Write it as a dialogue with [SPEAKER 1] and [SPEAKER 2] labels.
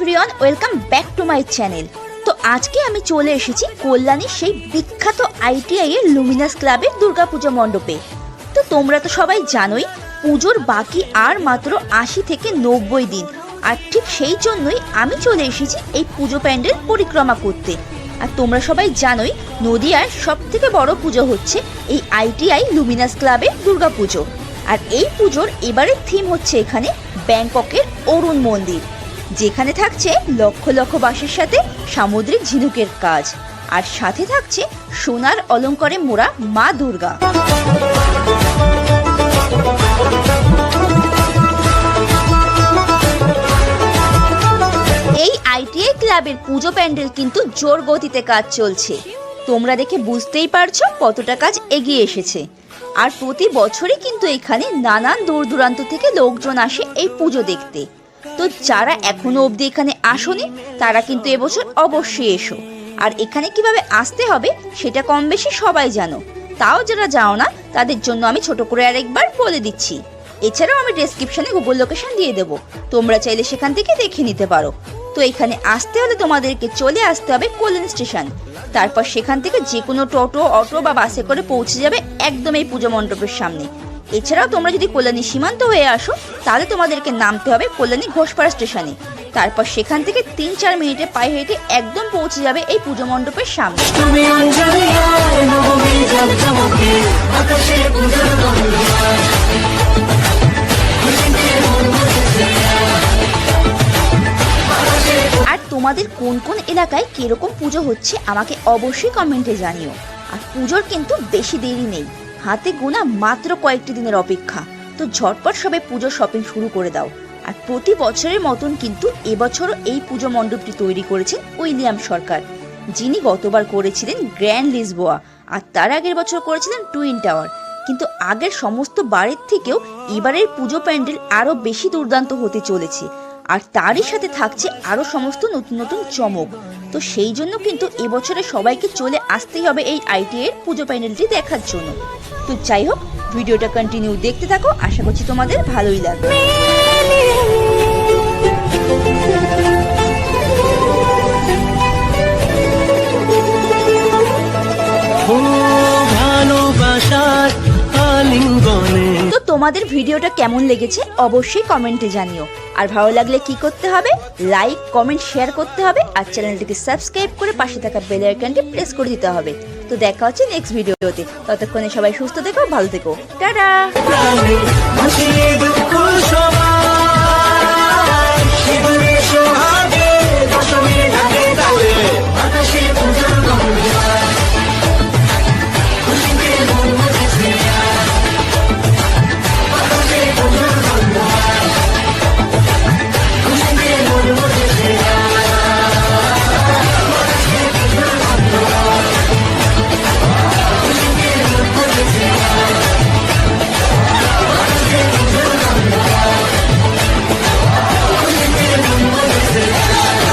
[SPEAKER 1] Everyone welcome back to my channel তো আজকে আমি চলে এসেছি কল্যাণীর সেই বিখ্যাত আইটিআই এর লুমিনাস ক্লাবের দুর্গাপুজো মণ্ডপে। তো তোমরা তো সবাই জানোই, পুজোর বাকি আর মাত্র আশি থেকে নব্বই দিন। আর ঠিক সেই জন্যই আমি চলে এসেছি এই পুজো প্যান্ডেল পরিক্রমা করতে। আর তোমরা সবাই জানোই, নদিয়ার সব থেকে বড় পুজো হচ্ছে এই আইটিআই লুমিনাস ক্লাবের দুর্গাপুজো। আর এই পুজোর এবারের থিম হচ্ছে এখানে ব্যাংককের অরুণ মন্দির। যেখানে থাকছে লক্ষ লক্ষ বাসের সাথে সামুদ্রিক ঝিনুকের কাজ। আর সাথে থাকছে সোনার অলঙ্কারে মোড়া মা দুর্গা। এই আইটিআই ক্লাবের পুজো প্যান্ডেল কিন্তু জোর গতিতে কাজ চলছে। তোমরা দেখে বুঝতেই পারছ কতটা কাজ এগিয়ে এসেছে। আর প্রতি বছরই কিন্তু এখানে নানান দূর দূরান্ত থেকে লোকজন আসে এই পুজো দেখতে। তো যারা এখনও অবধি এখানে আসোনি, তারা কিন্তু এবছর অবশ্যই এসো। আর এখানে কীভাবে আসতে হবে, সেটা কম বেশি সবাই জানো। তাও যারা যাও না, তাদের জন্য আমি ছোট করে আরেকবার বলে দিচ্ছি। এছাড়াও আমি ডেসক্রিপশনে গুগল লোকেশন দিয়ে দেবো। তোমরা চাইলে সেখান থেকে দেখে নিতে পারো। তো এখানে আসতে হলে তোমাদেরকে চলে আসতে হবে কল্যাণ স্টেশন। তারপর সেখান থেকে যে কোনো টোটো, অটো বা বাসে করে পৌঁছে যাবে একদম এই পুজো মণ্ডপের সামনে। এছাড়াও তোমরা যদি কল্যাণী সীমান্ত হয়ে আসো তাহলে তোমাদেরকে নামতে হবে কল্যাণী ঘোষপাড়া স্টেশনে। তারপর সেখান থেকে তিন চার মিনিটে পায়ে হেঁটে একদম পৌঁছে যাবে এই পুজো মণ্ডপের সামনে। আর তোমাদের কোন কোন এলাকায় কীরকম পুজো হচ্ছে আমাকে অবশ্যই কমেন্টে জানিও। আর পুজোর কিন্তু বেশি দেরি নেই। হাতে গোনা মাত্র কয়েকটি দিনের অপেক্ষা। তো ঝটপট সবে পুজোর শপিং শুরু করে দাও। আর প্রতি বছরের মতন কিন্তু এবছরও এই পুজো মণ্ডপটি তৈরি করেছেন উইলিয়াম সরকার, যিনি গতবার করেছিলেন গ্র্যান্ড লিসবোয়া, আর তার আগের বছর করেছিলেন টুইন টাওয়ার। কিন্তু আগের সমস্ত বাড়ির থেকেও এবারের পুজো প্যান্ডেল আরও বেশি দুর্দান্ত হতে চলেছে। আর তারই সাথে থাকছে আরও সমস্ত নতুন নতুন চমক। তো সেই জন্য কিন্তু এবছরে সবাইকে চলে আসতেই হবে এই আইটি এর পুজো প্যান্ডেলটি দেখার জন্য। তো যাই হোক, ভিডিওটা কন্টিনিউ দেখতে থাকো। আশা করছি তোমাদের ভালোই লাগবে। তোমাদের ভিডিওটা কেমন লেগেছে অবশ্যই কমেন্টে জানিও। আর ভালো লাগলে কি করতে হবে? লাইক কমেন্ট শেয়ার করতে হবে আর চ্যানেলটিকে সাবস্ক্রাইব করে পাশে থাকা বেল আইকনটি প্রেস করে দিতে হবে। তো দেখা হচ্ছে নেক্সট ভিডিওতে ততক্ষণে সবাই সুস্থ থেকো, ভালো থেকো। টাটা!